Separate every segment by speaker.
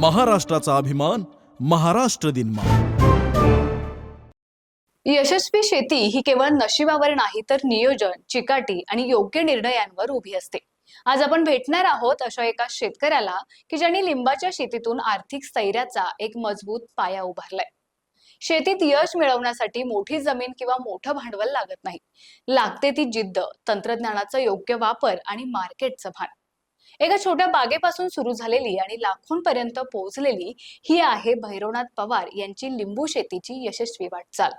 Speaker 1: महाराष्ट्राचा अभिमान महाराष्ट्र दिन
Speaker 2: यशस्वी शेती ही केवळ नशिबावर नाही तर नियोजन चिकाटी आणि योग्य निर्णयांवर उभी असते. आज आपण भेटणार आहोत अशा एका शेतकऱ्याला की ज्यांनी लिंबाच्या शेतीतून आर्थिक स्थैर्याचा एक मजबूत पाया उभारलाय. शेतीत यश मिळवण्यासाठी मोठी जमीन किंवा मोठं भांडवल लागत नाही. लागते ती जिद्द तंत्रज्ञानाचा योग्य वापर आणि मार्केटचं भान. एका छोट्या बागेपासून सुरू झालेली आणि लाखोंपर्यंत पोहोचलेली ही आहे भैरवनाथ पवार यांची लिंबू शेतीची यशस्वी वाटचाल.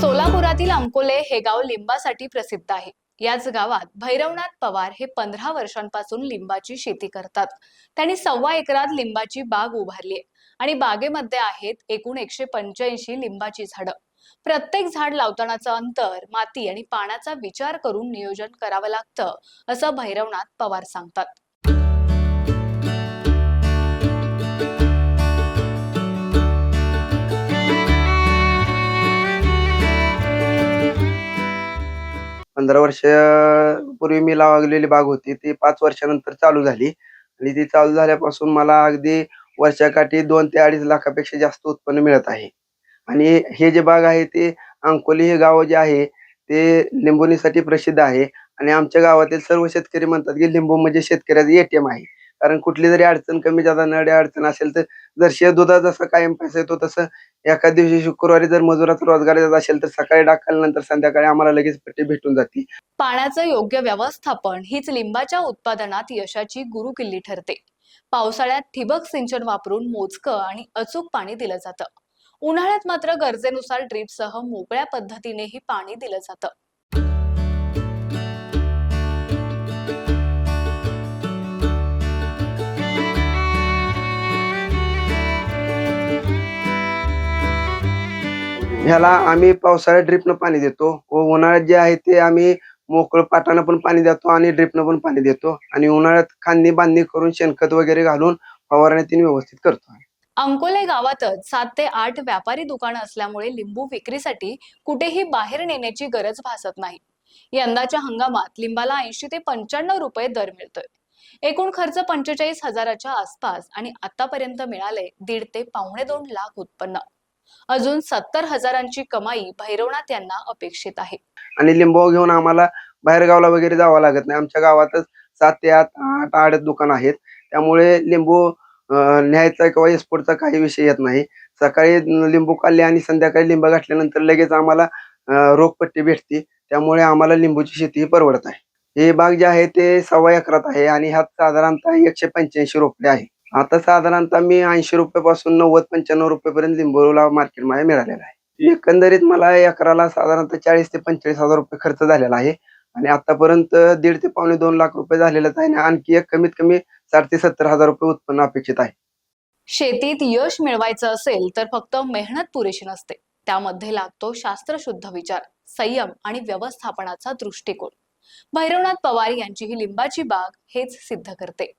Speaker 2: सोलापुरातील अंकोले हे गाव लिंबासाठी प्रसिद्ध आहे. याच गावात भैरवनाथ पवार हे पंधरा वर्षांपासून लिंबाची शेती करतात. त्यांनी सव्वा एकरात लिंबाची बाग उभारली आहे आणि बागेमध्ये आहेत एकूण एकशे पंच्याऐंशी लिंबाची झाडं. प्रत्येक झाड लावतानाचं अंतर माती आणि पाण्याचा विचार करून नियोजन करावं लागतं असं भैरवनाथ पवार सांगतात.
Speaker 3: पंधरा वर्षापूर्वी मी लावलेली बाग होती ती पाच वर्षानंतर चालू झाली. आणि ती चालू झाल्यापासून मला अगदी वर्षाकाठी दोन ते अडीच लाखापेक्षा जास्त उत्पन्न मिळत आहे. आणि हे जे बाग आहे ते अंकोली हे गाव जे आहे ते लिंबोनीसाठी प्रसिद्ध आहे. आणि आमच्या गावातील सर्व शेतकरी म्हणतात की लिंबू म्हणजे शेतकऱ्याचं एटीएम आहे. कारण कुठली जरी अडचण कमी जादा नडी अडचण असेल तर जर शे दुधा जसा कायम पैसा येतो तसं एका दिवशी शुक्रवारी जर मजुराचा रोजगार येत असेल तर सकाळी नंतर संध्याकाळी आम्हाला लगेच पट्टी भेटून जाते.
Speaker 2: पाण्याचं योग्य व्यवस्थापन हीच लिंबाच्या उत्पादनात यशाची गुरुकिल्ली ठरते. पावसाळ्यात ठिबक सिंचन वापरून मोजकं आणि अचूक पाणी दिलं जातं. उन्हाळ्यात मात्र गरजेनुसार ड्रीपसह मोकळ्या पद्धतीनेही पाणी दिलं जातं.
Speaker 3: ह्याला आम्ही पावसाळ्यात ड्रिपनं पाणी देतो. व उन्हाळ्यात जे आहे ते आम्ही मोकळं पाटानं पण पाणी देतो आणि ड्रिपनं पण पाणी देतो. आणि उन्हाळ्यात खांदी बांधणी करून शेणखत वगैरे घालून फवारणी तीन व्यवस्थित करतो
Speaker 2: अंकोले गावातच सात ते आठ व्यापारी दुकानं असल्यामुळे लिंबू विक्रीसाठी कुठेही बाहेर नेण्याची गरज भासत नाही. यंदाच्या हंगामात लिंबाला ऐंशी ते पंच्याण्णव रुपये दर मिळतोय. एकूण खर्च पंचेचाळीस हजाराच्या आसपास आणि आतापर्यंत मिळाले दीड ते पावणे दोन लाख उत्पन्न. अजून सत्तर हजारांची कमाई भैरवनाथ यांना अपेक्षित आहे.
Speaker 3: आणि लिंबू घेऊन आम्हाला बाहेर गावला वगैरे जावं लागत नाही. आमच्या गावातच सात ते आठ आठ आठ दुकान आहेत. त्यामुळे लिंबू न्यायचा किंवा एक्सपोर्टचा काही विषय येत नाही. सकाळी लिंबू काढले आणि संध्याकाळी लिंब घातल्यानंतर लगेच आम्हाला रोगपट्टी भेटते. त्यामुळे आम्हाला लिंबूची शेती परवडत आहे हे बाग जे आहे ते सव्वा एकरात आहे आणि ह्यात साधारणतः एकशे पंच्याऐंशी रुपये आहे. आता साधारणतः मी ऐंशी रुपयापासून नव्वद पंच्याण्णव रुपयेपर्यंत लिंबूला मार्केटमध्ये मिळालेला आहे. एकंदरीत मला एकराला साधारणतः चाळीस ते पंचेचाळीस हजार रुपये खर्च झालेला आहे. आणि आतापर्यंत दीड ते पावणे दोन लाख रुपये झालेलेच आहे आणि आणखी एक कमीत कमी साठ ते सत्तर हजार रुपये उत्पन्न अपेक्षित आहे.
Speaker 2: शेतीत यश मिळवायचं असेल तर फक्त मेहनत पुरेशी नसते. त्यामध्ये लागतो शास्त्रशुद्ध विचार संयम आणि व्यवस्थापनाचा दृष्टिकोन. भैरवनाथ पवार यांची ही लिंबाची बाग हेच सिद्ध करते.